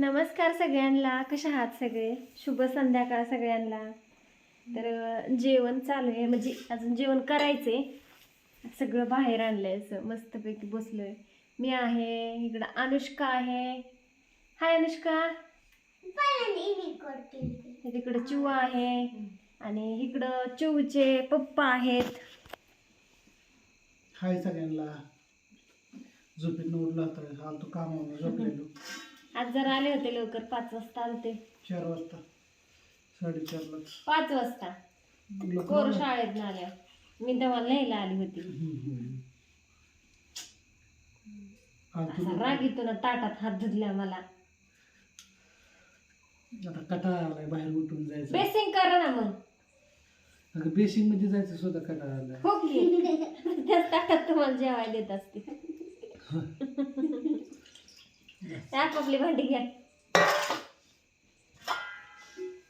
नमस्कार सगळ्यांना. कशा आहात सगळे? शुभ संध्याकाळ सगळ्यांना. तर जेवण चालू आहे. म्हणजे अजून जेवण करायचंय. सगळं बाहेर आणलंय असं. मस्तपैकी बसलोय. मी आहे इकडं अनुष्का आहे. हाय अनुष्का. तिकडं चिवा आहे. आणि इकडं चिवचे पप्पा आहेत. हाय सगळ्यांना. झोपेत उठला तर आलतो कामावर. झोपलेलो. आज जरा आले होते लवकर पाच वाजता आलते. चार वाजता. साडेचारलाच पाच वाजता. कोर शाळेत आल्या. मी तेव्हा न्यायला आली होती. असा राग येतो ना ताटात हात धुतल्या मला. आता कटाळा आलाय बाहेर उठून जायचं. बेसिंग करा ना मग. अगं बेसिंगमध्ये जायचं सुद्धा कटाळा आलाय हो की. त्याच ताटात तुम्हाला जेवायला देत असते. त्या आपापली भांडी घ्या.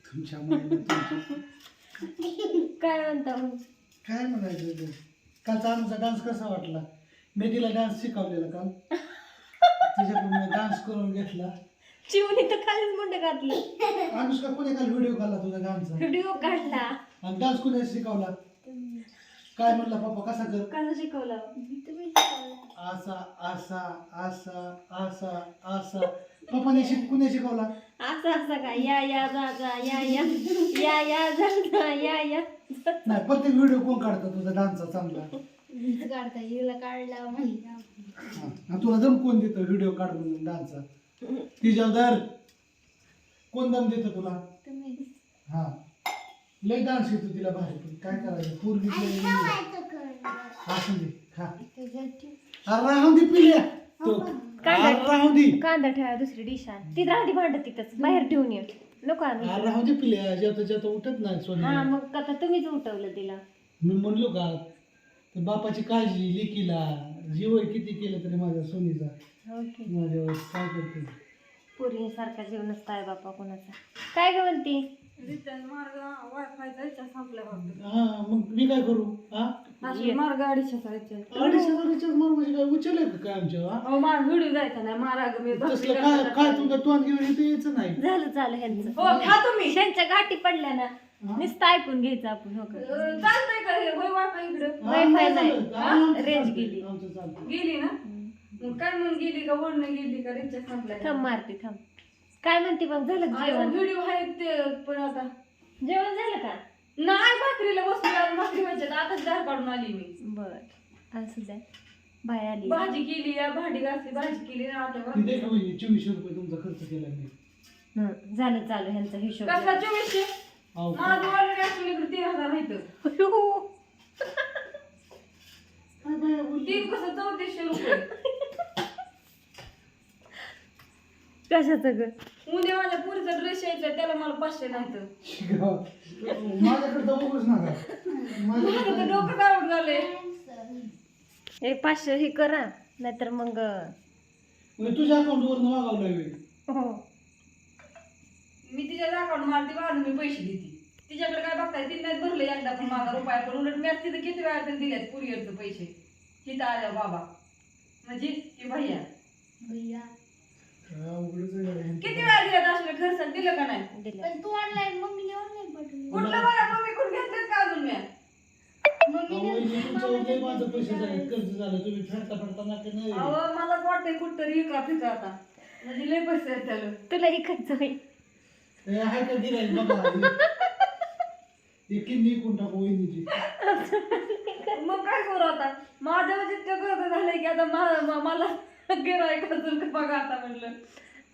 तुमच्या मुलीने तुमची काय म्हणता मग? काय म्हणायचं ते? कालचा आमचा डान्स कसा वाटला? मी तिला डान्स शिकवलेला काल. तिच्याकडून डान्स करून घेतला. चिवणी तर खालीच मुंड घातलं. अनुष्का कोणी काल व्हिडिओ काढला तुझा डान्सचा व्हिडिओ काढला. आणि डान्स कोणी शिकवला? काय म्हणला पप्पा? कसा कर? कसं शिकवलं. असा असा असा असा असा पप्पाने शिक कुणी शिकवला? असं असं का? या या जा जा या या. या या जा जा या या. नाही प्रत्येक व्हिडिओ कोण काढतो तुझा डान्सचा चांगला? काढता हिला काढला हा. आणि तुला दम कोण देतो व्हिडिओ काढून डान्सचा? तिच्या दर कोण दम देतो तुला? तुम्ही. लय डान्स येतो तिला बाहेर पण काय करायचं? पूर्वी असू दे खा. अरे राहून दे पिल्या तो काय अरे राहून दे. कांदा ठेवा दुसरी डिश आण. ती राहते भांडत तिथंच. बाहेर ठेवून ये. नको आणू अरे राहून दे पिल्या जेवता जेवता उठत नाही हा सोन्या मग आता तुम्हीच उठवलं तिला. मी म्हणलो का तर बापाची काळजी लेकीला. जीव किती केलं तरी माझ्या सोनीचा. ओके माझ्यावर काय करते? पोरी सारखा जीव नसता आहे बापा कोणाचा. काय ग म्हणती? रिटर्न मार्ग फक्त. हा मग मी काय करू? हा? अशी मार्ग अडीचशे अडीच मार म्हणजे काय? उचलय का काय आमच्या हा? अहो मार व्हिडिओ जायचा नाही. मारा ग मी भक्ती तसलं काय करताना काय तुझं तोंड घेऊन इथे यायचं नाही? झालं ह्यांचं. हो खा तुम्ही. गाठी पडल्या ना नुसतं ऐकून घ्यायचं आपण हो का? अं, चालतंय का हे? होय वायफाय इकडं? हा, Wi-Fi नाही. चालतं. हा, आमचं रेंज चालतं. गेली. आमचं चालतं. गेली ना? मग काय मग गेली का? वडणं गेली का? रिचार्ज संपल्या थांब मारते थांब. काय म्हणते मग? झालं का जेवण? व्हिडिओ आहेत ते. जेवण झालं का? नाही भाकरीला बसली आज भाकरी व्हायच्यात आताच दार काढून आली मी. बर. असू द्या बाय आली. भाजी केली या भांडी घासली भाजी केली ना आता ती भाकरी. दे का वहिनी, चोवीसशे रुपये तुमचा खर्च केला मी. हं, झालं चालू ह्यांचा हिशोब. कसला चोवीसशे अहो, माझं ऑलरेडी असून इकडे तीन हजार माहीत काय बाया बोलली? तीन कसं? चौतीसशे रुपये. कशाचं ग? उद्या माझ्या पुरीचा ड्रेस यायचा त्याला मला पाचशे नाही तर. माझ्याकडे तर बघूच नका. माझं तर माझ्याकडे डोकं काढून झालंय. एक पाचशे हे करा नाहीतर मग म्हणजे तुझ्या अकाउंटवर मागावं लागेल हो. मी तिच्या अकाउंट मारते वाढून मी पैसे देते. तिच्याकडे काय बघताय तिने नाही भरले एकदा पण माझा रुपया पण उलट मी तिथे किती वेळा तरी दिल्यात कुरिअरचे पैसे. तिथं आल्या बाबा. म्हणजे ती भैया. भैया काय अवघडच आहे गड्या. किती वेळा दिल्यात असले खर्च दिलं का नाही? दिलं. पण तू ऑनलाईन मम्मीने ऑनलाईन पाठवली. कुठलं बघा मम्मी कोण घेतलेत का अजून मी? अहो, वहिनी, तुमच्यावर लय माझं पैसे झाले कर्ज झालं तुम्ही फेडता फेडता नका नाही. अहो मला वाटतंय कुठतरी आता. म्हणजे लय पैसे आहेत त्याला. तुला इकडचं होईल हे आहे का गिराईक बघा हे किती इकून टाकू वहिनीची. मग काय करू आता? माझ्या जितकं कर्ज झालंय की आता मला गिरायक अजून का बघा आता म्हणलं.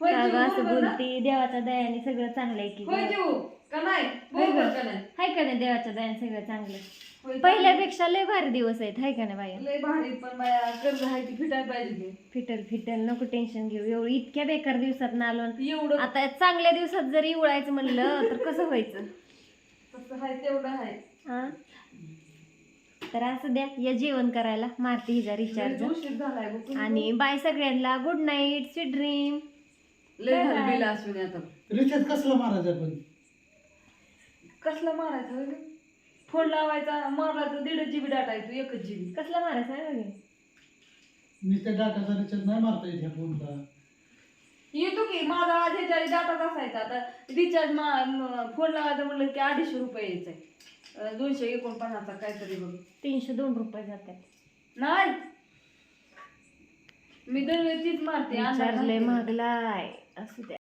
होय जीव गं असं बरोबर ना? बोलती? देवाच्या दयाने सगळं चांगलं आहे की होय जीव का नाही? होय बरोबर. का नाही? हाय का नाही देवाच्या दयाने सगळं चांगलं? होय, पहिल्यापेक्षा लय भारी दिवस आहेत हाय का नाही बाया? लय भारी पण बाया कर्ज आहे ती फिटायला पाहिजे फिटल फिटल नको टेन्शन घेऊ. एवढं इतक्या बेकार दिवसात ना आलो एवढं. आता चांगल्या दिवसात जरी उळायचं म्हणलं तर कसं व्हायचं? तसं आहे तेवढं आहे हा तर असं द्या या जेवण करायला मारती हिचा रिचार्ज. आणि बाय सगळ्यांना गुड नाईट स्वीट ड्रीम लय झालं बिल असून आता. रिचार्ज कसला मारायचा पण? कसला मारायचा? फोन लावायचा मारला तर दीड जीबी डाटा येतो एकच जीबी कसला मारायचा? नुसत्या डाटाचा रिचार्ज नाही मारता येत ह्या फोनचा. येतो की माझा आज ह्याच्या डाटाच असायचा आता रिचार्ज फोन लावायचं म्हणलं की अडीचशे रुपये दोनशे एकोणपन्नासचा काहीतरी बघ. तीनशे दोन रुपये जातात. नाही. मी दरवेळी तीच मारते अंदाज रिचार्ज लय घालते. महागलाय. असू द्या.